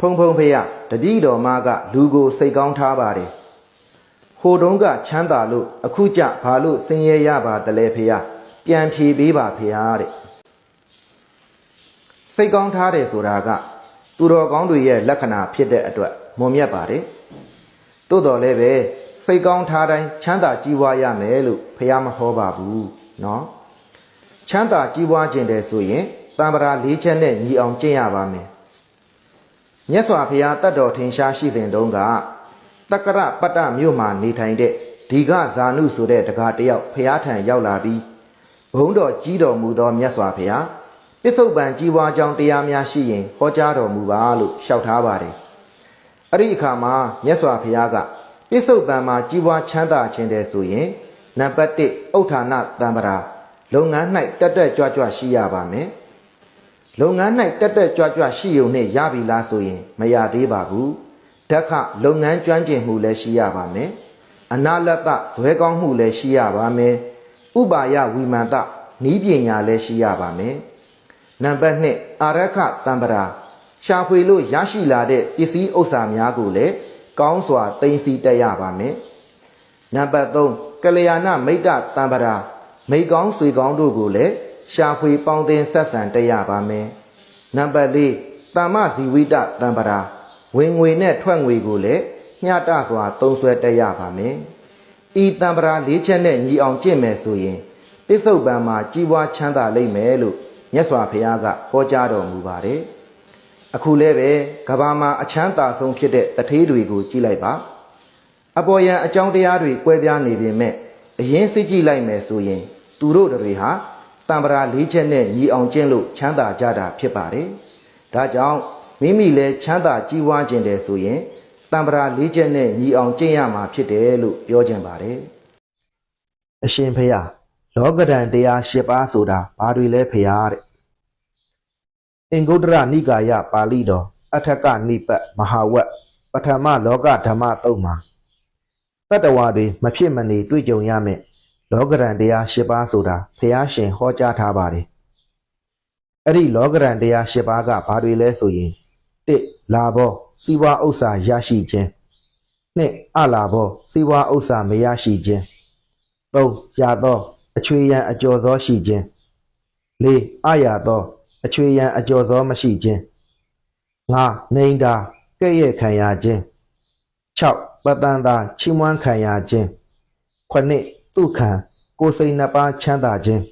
ဖုံဖုံဖေရတပည့်တော်မကလူကိုစိတ်ကောင်းထားပါတယ်ဟိုတုန်းကချမ်းသာလို့အခုကြဘာလို့ဆင်းရဲရပါတလဲဖေရပြန်ဖြေပေးပါဖေရတဲ့စိတ်ကောင်းထားတယ်ဆိုတာကသူတော်ကောင်းတွေရဲ့လက္ခဏာဖြစ်တဲ့အတွက်မွန်မြတ်ပါတယ်သို့တော်လည်းပဲစိတ်ကောင်းထားတိုင်းချမ်းသာကြီးပွားရမယ်လို့ဖေရမဟောပါဘူးเนาะ ချမ်းသာကြီးပွားခြင်းတဲ့ဆိုရင်တံပရာ၄ချက်နဲ့ညီအောင်ကျင့်ရပါမယ် မြတ်စွာဘုရားတတ်တော်ထင်ရှားရှိစဉ်တုန်းကတက္ကရပတ္တမြို့မှာနေထိုင်တဲ့ဒီကဇာနုဆိုတဲ့တကားတယောက်ဘုရားထံရောက်လာပြီးဘုန်းတော်ကြီးတော်မူသောမြတ်စွာဘုရားပစ္စုပန်ကြီးပွားကြောင်းတရားများရှိရင်ဟောကြားတော်မူပါလို့လျှောက်ထားပါတယ်အဲ့ဒီအခါမှာမြတ်စွာဘုရားကပစ္စုပန်မှာကြီးပွားချမ်းသာခြင်းတဲ့ဆိုရင်နံပါတ်1ဥဋ္ဌာဏတံပရာလုပ်ငန်း၌တက်တက်ကြွကြွရှိရပါမယ်။ လုပ်ငန်း၌တက်တက်ကြွကြွရှိုံနဲ့ရပြီလားဆိုရင်မရသေးပါဘူး။ဓက္ခလုပ်ငန်းကျွမ်းကျင်မှုလည်းရှိရပါမယ်။အနာလတဇွဲကောင်းမှုလည်းရှိရပါမယ်။ဥပါယဝိမန္တနီးပညာလည်းရှိရပါမယ်။နံပါတ်2အာရခတံပရာရှာဖွေလို့ရရှိလာတဲ့ပစ္စည်းဥစ္စာများကိုလည်းကောင်းစွာသိသိတတ်ရပါမယ်။နံပါတ်3ကလျာဏမိတ်တတံပရာမိကောင်းဆွေကောင်းတို့ကိုလည်း ရှာဖွေပေါင်းသင်းဆက်ဆံတတ်ရပါမယ်။နံပါတ်၄တမ္မဇီဝိတတံပရာဝင်ငွေနဲ့ထွက်ငွေကိုလည်းမျှတစွာသုံးစွဲတတ်ရပါမယ်။ဤတံပရာ၄ချက်နဲ့ညီအောင်ကျင့်မယ်ဆိုရင်ပစ္စုပန်မှာကြီးပွားချမ်းသာလိမ့်မယ်လို့မြတ်စွာဘုရားကဟောကြားတော်မူပါတယ်။အခုလည်းပဲကဘာမှာအချမ်းသာဆုံးဖြစ်တဲ့တထေးတွေကိုကြည့်လိုက်ပါ။အပေါ်ယံအကြောင်းတရားတွေကွဲပြားနေပေမဲ့အရင်စစ်ကြည့်လိုက်မယ်ဆိုရင် သူတို့တွေဟာ တံပရာလေးချက်နဲ့ညီအောင်ကျင့်လို့ချမ်းသာကြတာဖြစ်ပါတယ်။ဒါကြောင့်မိမိလည်းချမ်းသာကြီးဝါခြင်းတယ်ဆိုရင်တံပရာလေးချက်နဲ့ညီအောင်ကျင့်ရမှာဖြစ်တယ်လို့ပြောခြင်းပါတယ်။အရှင်ဖေယလောကဒဏ်တရား၈ပါးဆိုတာဘာတွေလဲဖေယတဲ့အင်္ဂုတ္တရနိကာယပါဠိတော်အထက်ကနိပတ်မဟာဝတ်ပထမလောကဓမ္မတုံးမှာတတ္တဝါတွေမဖြစ်မနေတွေ့ကြုံရမယ် လောကရန်တရား၈ပါးဆိုတာဖះရှင်ဟောကြားထားပါတယ်အဲ့ဒီလောကရန်တရား၈ပါးကဘာတွေလဲဆိုရင်၁လာဘောစီဝါဥစ္စာရရှိခြင်း၂အလာဘောစီဝါဥစ္စာမရရှိခြင်း၃ရသောအချွေရန်အကျော်သောရှိခြင်း၄အရသောအချွေရန်အကျော်သောမရှိခြင်း၅နေန္တာကဲ့ရဲ့ခံရခြင်း၆ပတန်တာချီးမွမ်းခံရခြင်း9 ဒုက္ခံကိုယ်စိတ်နှစ်ပါးချမ်းသာခြင်း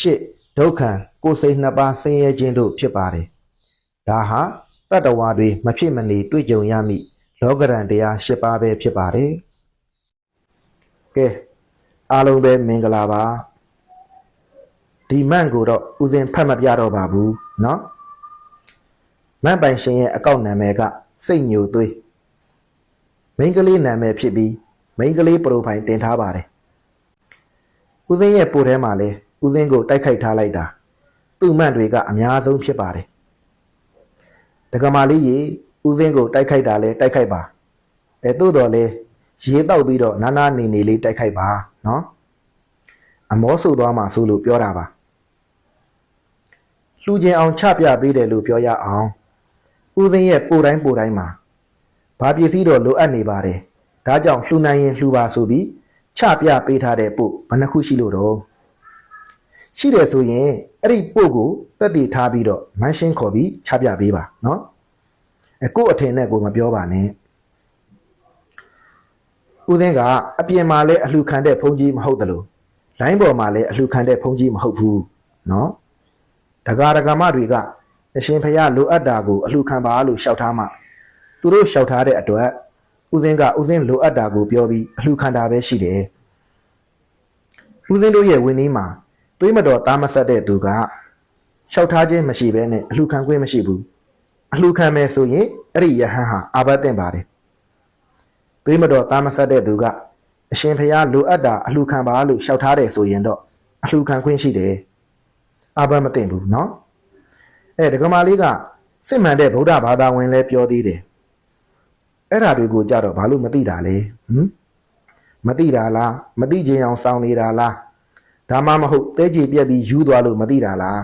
10ဒုက္ခံကိုယ်စိတ်နှစ်ပါးဆင်းရဲခြင်းတို့ဖြစ်ပါတယ်ဒါဟာတတ္တဝါတွေမဖြစ်မနေတွေ့ကြုံရမည့်လောကရန်တရား10ပါးပဲဖြစ်ပါတယ်ကဲအားလုံးပဲမင်္ဂလာပါဒီမန့်ကိုတော့ဦးစင်ဖတ်မပြတော့ပါဘူးเนาะမန့်ပိုင်ရှင်ရဲ့အကောင့်နာမည်ကစိတ်ညိုသွေးမိန်းကလေးနာမည်ဖြစ်ပြီးမိန်းကလေးပရိုဖိုင်တင်ထားပါတယ်။ ဦးစင်းရဲ့ပို့ထဲမှာလဲဦးစင်းကိုတိုက်ခိုက်ထားလိုက်တာသူ့မှန်တွေကအများဆုံးဖြစ်ပါတယ်။ဒကမာလေးကြီးဦးစင်းကိုတိုက်ခိုက်တာလဲတိုက်ခိုက်ပါ။အဲသို့တော်လဲရေတောက်ပြီးတော့နာနာနေနေလေးတိုက်ခိုက်ပါနော်။အမောဆူသွားမှဆိုလို့ပြောတာပါ။လှူခြင်းအောင်ချပြပေးတယ်လို့ပြောရအောင်။ဦးစင်းရဲ့ပို့တိုင်းပို့တိုင်းမှာဘာပစ္စည်းတော့လိုအပ်နေပါတယ်။ဒါကြောင့်လှူနိုင်ရင်လှူပါဆိုပြီး ချပြပေးထားတဲ့ပို့ဘယ်နှခုရှိလို့တော့ရှိတယ်ဆိုရင်အဲ့ဒီပို့ကိုတက်တည်ထားပြီးတော့မန်းရှင်းခေါ်ပြီးချပြပေးပါနော်။အကို့အထင်နဲ့ကိုမပြောပါနဲ့။ဦးသိန်းကအပြင်မှာလည်းအလှခံတဲ့ဖုန်ကြီးမဟုတ်တယ်လို့လိုင်းပေါ်မှာလည်းအလှခံတဲ့ဖုန်ကြီးမဟုတ်ဘူးနော်။ဒကာဒကာမတွေကအရှင်ဖရာလိုအပ်တာကိုအလှခံပါလို့ရှောက်ထားမှသူတို့လျှောက်ထားတဲ့အတွက် ဦးစင်းကဦးစင်းလိုအပ်တာကိုပြောပြီးအလှခံတာပဲရှိတယ်။ဦးစင်းတို့ရဲ့ဝင်းလေးမှာသွေးမတော်သားမဆက်တဲ့သူကလျှောက်ထားခြင်းမရှိဘဲနဲ့အလှခံခွင့်မရှိဘူး။အလှခံမယ်ဆိုရင်အဲ့ဒီယဟန်ဟာအာဘတ်တင်ပါတယ်။သွေးမတော်သားမဆက်တဲ့သူကအရှင်ဖျားလိုအပ်တာအလှခံပါလို့လျှောက်ထားတယ်ဆိုရင်တော့အလှခံခွင့်ရှိတယ်။အာဘတ်မတင်ဘူးနော်။အဲဒကမာလေးကစစ်မှန်တဲ့ဗုဒ္ဓဘာသာဝင်လည်းပြောသေးတယ်။ အဲ့ဓာတွေကိုကြတော့ဘာလို့မသိတာလဲဟမ်မသိတာလားမသိခြင်းအောင်စောင်းနေတာလားဒါမှမဟုတ်တဲကြည်ပြက်ပြီးယူသွားလို့မသိတာလား